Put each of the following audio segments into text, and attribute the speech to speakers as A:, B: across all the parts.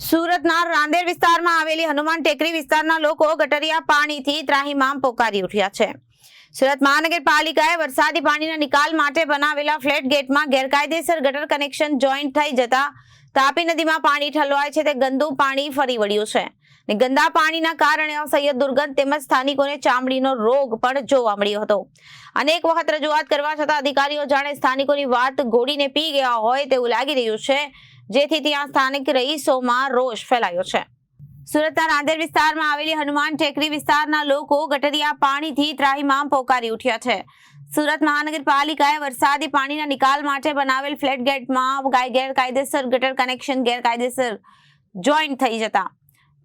A: સુરતના રાંદેર વિસ્તારમાં આવેલી હનુમાન ટેકરી વિસ્તારના લોકો ગટરિયા પાણીથી ત્રાહીમામ પોકારી ઉઠ્યા છે. સુરત મહાનગરપાલિકાએ વરસાદી પાણીના નિકાલ માટે બનાવેલા ફ્લેટ ગેટમાં ગેરકાયદેસર ગટર કનેક્શન જોઈન્ટ થઈ જતા તાપી નદીમાં પાણી ઠલવાય છે તે ગંદુ પાણી ફરી વળ્યું છે. ને ગંદા પાણીના કારણે અસહ્ય દુર્ગંધ તેમજ સ્થાનિકોને ચામડીનો રોગ પણ જોવા મળ્યો હતો. અનેક વખત રજૂઆત કરવા છતાં અધિકારીઓ જાણે સ્થાનિકોની વાત ઘોડીને પી ગયા હોય તેવું લાગી રહ્યું છે. જેથી ત્યાં સ્થાનિક રહીશોમાં રોષ ફેલાયો છે. સુરતના નાંદેર વિસ્તારમાં આવેલી હનુમાન ટેકરી વિસ્તારના લોકો ગટરિયા પાણીથી ત્રાહીમામ પોકારી ઉઠ્યા છે. સુરત મહાનગરપાલિકાએ વરસાદી પાણીના નિકાલ માટે બનાવેલ ફ્લેટ ગેટમાં ગેરકાયદેસર ગટર કનેક્શન, ગેરકાયદેસર જોઈન્ટ થઈ જતા.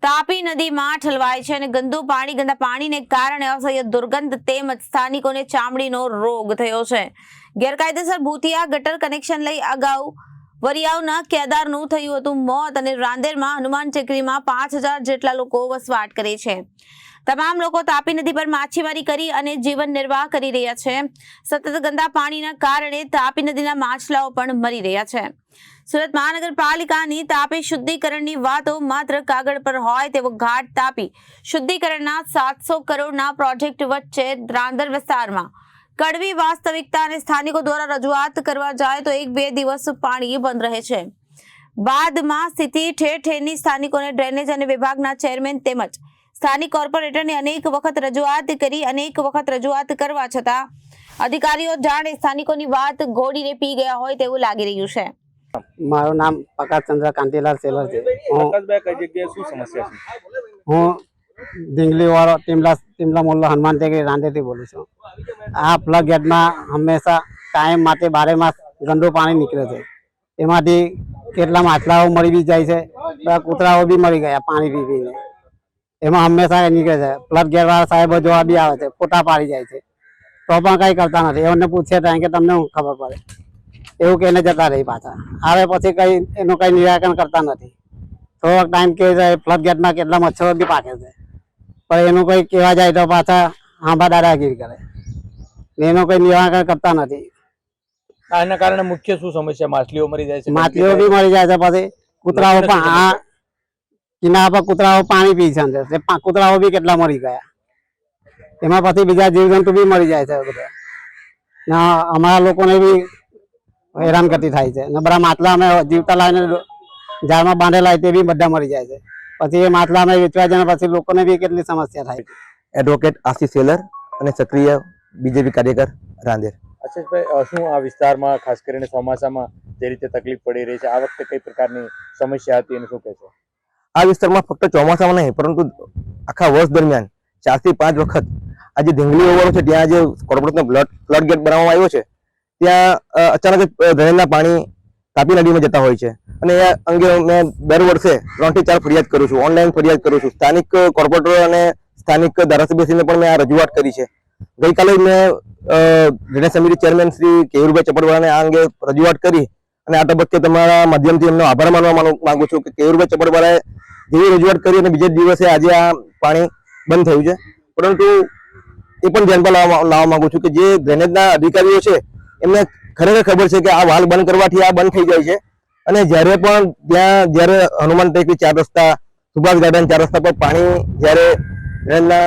A: તાપી નદીમાં ઠલવાય છે અને ગંદુ પાણી, ગંદા પાણીને કારણે અસહ્ય દુર્ગંધ તેમજ સ્થાનિકોને ચામડીનો રોગ થયો છે. ગેરકાયદેસર ભૂતિયા ગટર કનેક્શન લઈ અગાઉ વરિયાવના કેદારનું થયું હતું મોત અને રાંદેરમાં હનુમાન ટેકરીમાં પાંચ હજાર જેટલા લોકો વસવાટ કરે છે. તમામ લોકો તાપી નદી પર માછીમારી કરી અને જીવન નિર્વાહ કરી રહ્યા છે. સતત ગંદા પાણીના કારણે તાપી નદીના માછલાઓ પણ મરી રહ્યા છે. સુરત મહાનગરપાલિકાની તાપી શુદ્ધિકરણની વાતો માત્ર કાગળ પર હોય તેવો ઘાટ તાપી શુદ્ધિકરણના સાતસો કરોડના પ્રોજેક્ટ વચ્ચે રાંદર વિસ્તારમાં કડવી વાસ્તવિકતા અને સ્થાનિકો દ્વારા રજૂઆત કરવા જાય તો એક બે દિવસ પાણી બંધ રહે છે. બાદમાં સ્થિતિ ઠેર ઠેરની સ્થાનિકોને ડ્રેનેજ અને વિભાગના ચેરમેન તેમજ સ્થાનિક કોર્પોરેટરને અનેક વખત રજૂઆત કરી અનેક વખત રજૂઆત કરવા છતાં અધિકારીઓ જાણે સ્થાનિકોની વાત ગોળીને પી ગયા હોય તેવું લાગી રહ્યું છે.
B: મારું નામ પ્રકાશચંદ્ર કાંતિલાલ સેલર છે. હું
C: કઈ જગ્યાએ શું સમસ્યા છે?
B: હું ડીંગલી વાળો ટીમલા ટીમલા મોલ્લો હનુમાન ટેકરી રાંદેથી બોલું છું. આ પ્લગ ગેટમાં હંમેશા ટાઈમ માટે બારે માસ ગંદુ પાણી નીકળે છે. એમાંથી કેટલા માછલાઓ મરી બી જાય છે કૂતરાઓ બી મરી ગયા પાણી પી પીને. એમાં હંમેશા એ નીકળે છે. પ્લગ ગેટવાળા સાહેબો જોવા બી આવે છે, ફોટા પાડી જાય છે. તો પણ કંઈ કરતા નથી. એમને પૂછે ત્યાં કે તમને શું ખબર પડે. એવું કહીને જતા રહી પાછા. આવે પછી કંઈ, એનું કંઈ નિરાકરણ કરતા નથી. થોડોક ટાઈમ કે ફ્લડ ગેટમાં કેટલા મચ્છરો બી પાકે છે. પણ એનું કઈ કહેવા જાય તો પાછા આંબા દાદાગીરી કરે. એનો કઈ નિરાકરણ કરતા નથી.
C: આના કારણે મુખ્ય શું સમસ્યા? માછલીઓ મરી જાય છે
B: માછલીઓ બી મરી જાય છે પછી કૂતરાઓ પણ આ કિનારા પર કૂતરાઓ પાણી પી છે અંદર. કૂતરાઓ બી કેટલા મરી ગયા. એમાં પછી બીજા જીવજંતુ બી મરી જાય છે બધા. અમારા લોકોને બી હેરાનગતિ થાય છે. ને બધા માછલા અમે જીવતા લાવીને ઝાડમાં બાંધેલા હોય તે બી બધા મરી જાય છે. પછી એ માટલામાં વેચવા જાય પછી લોકોને બી કેટલી સમસ્યા થાય.
D: એડવોકેટ આશિષ સેલર અને સક્રિય બીજેપી કાર્યકર રાંદેર.
C: આશીષભાઈ શું આ વિસ્તારમાં ખાસ કરીને ચોમાસામાં જે રીતે તકલીફ પડી રહી છે આ વખતે કઈ પ્રકારની સમસ્યા હતી એને શું કહેશો
D: આ વિસ્તારમાં ફક્ત ચોમાસામાં નહીં પરંતુ આખા વર્ષ દરમિયાન ચારથી પાંચ વખત આ જે ધીંગલી ઓવરો છે ત્યાં જે કોર્પોરેટનો બ્લડ ફ્લડ ગેટ બનાવવામાં આવ્યો છે ત્યાં અચાનક જ અ, પાણી તાપી નદીમાં જતા હોય છે. અને એ અંગે મેં દર વર્ષે ત્રણથી ચાર ફરિયાદ કરું છું. ઓનલાઈન ફરિયાદ કરું છું. સ્થાનિક કોર્પોરેટરો અને સ્થાનિક ધારાસભ્યશ્રીને પણ મેં આ રજૂઆત કરી છે. ગઈકાલે મેં ડ્રેનેજ સમિતિ ચેરમેન શ્રી કેયુરભાઈ ચપડવાળાને આ અંગે રજૂઆત કરી અને આ તબક્કે તમારા માધ્યમથી એમનો આભાર માનવા માંગુ- છું કે કેયુરભાઈ ચપડવાળાએ જેવી રજૂઆત કરી અને બીજે દિવસે આજે આ પાણી બંધ થયું છે. પરંતુ એ પણ ધ્યાનમાં લાવવા માંગુ છું કે જે ડ્રેનેજના અધિકારીઓ છે, એમને ખરેખર ખબર છે કે આ વાલ બંધ કરવાથી આ બંધ થઈ જાય છે. અને જ્યારે પણ ત્યાં, જ્યારે હનુમાન ટેકરી ચાર રસ્તા, સુભાષ ગાર્ડન ચાર રસ્તા પર પાણી જ્યારે ડ્રેનના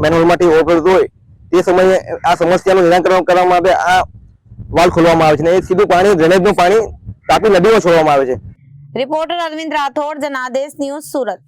D: મેનહોલમાંથી ઓવરફ્લો હોય, તે સમયે આ સમસ્યાનું નિરાકરણ કરવા માટે આ વાલ ખોલવામાં આવે છે. અને એ સીધું પાણી, ડ્રેનેજનું પાણી તાપી નદીમાં છોડવામાં આવે છે.
A: Reporter Arvind Rathod, Janadesh news Surat.